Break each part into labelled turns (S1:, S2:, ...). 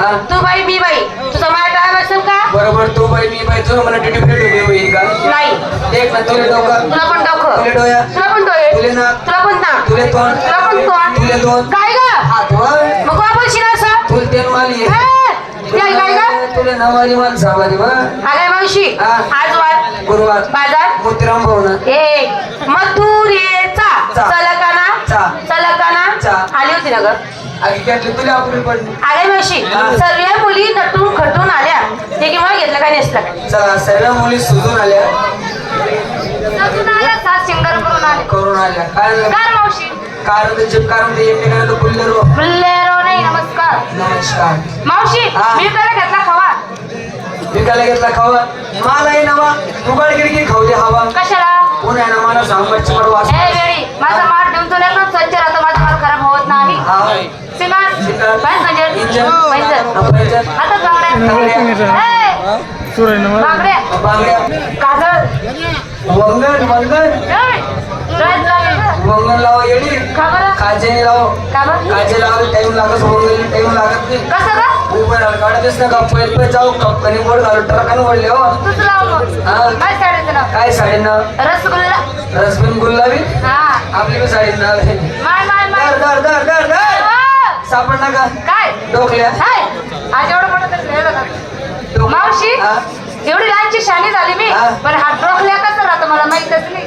S1: हा.
S2: तू बाई me by. तुझा माझा टाइम असेल का?
S1: बरोबर तू बाई मी बाई. तुला मला टिटी फिटी उभी होईल का?
S2: नाही.
S1: एक ना तुले डोकं.
S2: तुला पण डोकं.
S1: तुले डोया
S2: तुला पण डोळे.
S1: तुले नाक
S2: तुला पण नाक
S1: तुले तोंड.
S2: तुला पण तोंड.
S1: तुले दोन
S2: काय ग?
S1: हात वर
S2: मग आपण शिरा असं?
S1: तुले तेल माली.
S2: हे, काय काय
S1: तुले नवारी वा
S2: मावशी. आज वार
S1: गुरुवार.
S2: बाजार.
S1: मोतीराम भाऊना.
S2: ए मथुरेचा. ना ग मावशी. सर्व मुली नटून खटून आल्या. ते किंवा घेतलं काय नेसलं
S1: चला सर्व मुली सुजून आल्या.
S2: सिंगर करून आले
S1: करून आल्या. काय
S2: मावशी.
S1: कारण ते चिप कारण ते एकमेकांना तो बुल्लेरो
S2: बुल्लेरो नाही नमस्कार.
S1: नमस्कार.
S2: मावशी. मी त्याला घेतला खवा?
S1: विकायला घेतला खावा? मलाही नवा. तुगाड खिडकी खाऊ दे हवा.
S2: कशाला?
S1: कोण आहे ना मला सांग मच्छी
S2: माझा माठ देऊन तुला स्वच्छ
S1: वंगण वंगण. वंगण लावा येडी लाव काजे टाइम लागत वंगणी टाइम लागत नाही
S2: का
S1: जाऊ घालू ट्रकाने हो.
S2: काय
S1: साडी ना
S2: रसगुल्ला
S1: रसबिन गुलाबी
S2: हा
S1: आपली बी साडी ना दर दर दर दर दर. सापडला का?
S2: काय?
S1: डोकल्या
S2: काय? आज एवढं तरी मावशी
S1: हा?
S2: एवढी लहानची शाली झाली मी
S1: हा.
S2: पण हात डोकल्या कसं राहतं मला माहितच नाही.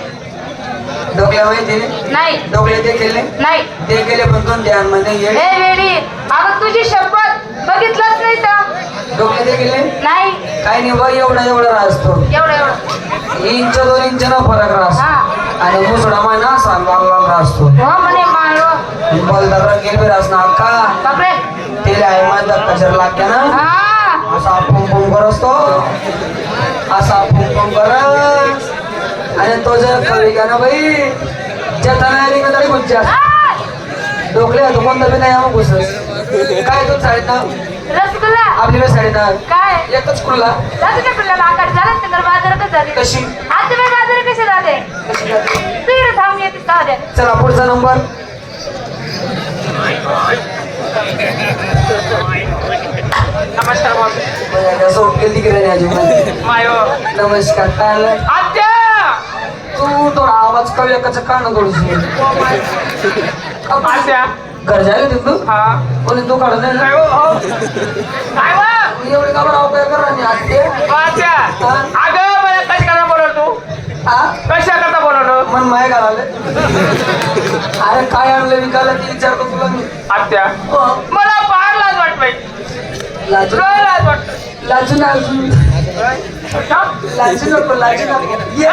S1: डोकल्या माहिती नाही
S2: नाही.
S1: डोकले ते केले?
S2: नाही.
S1: ते केले पण
S2: ध्यानमध्ये? वेडी अगं तुझी शपथ बघितलंच नाही तर.
S1: डोकले ते केले?
S2: नाही.
S1: काही नाही बघ एवढा एवढा राहतो.
S2: एवढं एवढं.
S1: इंच दोन इंच ना फरक राहतो.
S2: हा.
S1: आणि मुसडा मायना असा लाल लाल राहतो.
S2: हो म्हणे
S1: बलदार गेल बी राहस ना अक्का
S2: बापरे.
S1: तेले आहे माझा कचर लागते ना?
S2: हा.
S1: असा असा पुम पुम कर आणि तो जर खरी का ना बाई जताना आली का तरी
S2: आ!
S1: डोकले तो कोणता बी नाही मग घुसस काय तो साडीत ना?
S2: रसगुल्ला.
S1: आपली बी साडीत ना?
S2: काय?
S1: एकच कुल्ला
S2: तुझ्या पिल्ल्याला आकाश झालं तर बाजार कसं झाली
S1: कशी?
S2: आज बाजार झाले
S1: कशी जाते?
S2: तू इकडे थांबून येते
S1: चला पुढचा नंबर उठलेली तिकडे नमस्कार काय तू थोडा आवाज कमी एकाचं कान थोडीशी
S3: आत्या.
S1: घर जायला तिथं
S3: हा.
S1: कोणी तू काढत नाही
S3: काय
S1: ना?
S3: हो
S1: एवढी का बरं अवकाय करा ते
S3: अगं मला कशा करता बोलव तू?
S1: हा?
S3: कशा करता बोलवलं?
S1: मन माय घालाले अरे काय आणलं विकायला ते विचारतो तुला मी.
S3: आत्या.
S1: हो.
S3: मला फार लाज वाटतंय.
S1: लाजू?
S3: लाज वाटत
S1: लाजू लाजू नको लाजू नको. ये.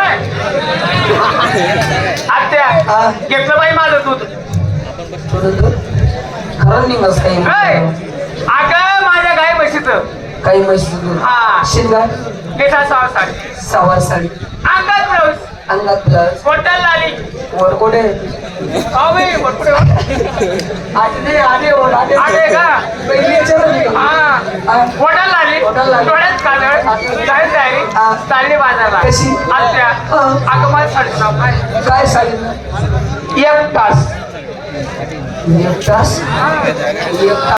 S3: आत्या
S1: हा.
S3: घेतलं बाई माझं दूध.
S1: खरं निघस
S3: काय
S1: काही
S3: अगं माझ्या गाय म्हशीच
S1: काही म्हशी दूध.
S3: हा.
S1: शिंगा?
S3: घेता सहा साडी
S1: सवार साडी.
S3: अंगात ब्लाऊज
S1: अंगात प्लस
S3: कोटल लाली.
S1: वरकोडे
S3: अवे वरपुढे वा.
S1: आटे आटे ओढ आटे
S3: आटे का?
S1: पहिली विचारलं मी.
S3: कोटल लाली. डोळ्यात काजळ जाहीर तयारी. चालली बाजारला
S1: कशी?
S3: आत्या
S1: हा.
S3: अगं मला साडी नाव काय
S1: साडी एक तास एक तास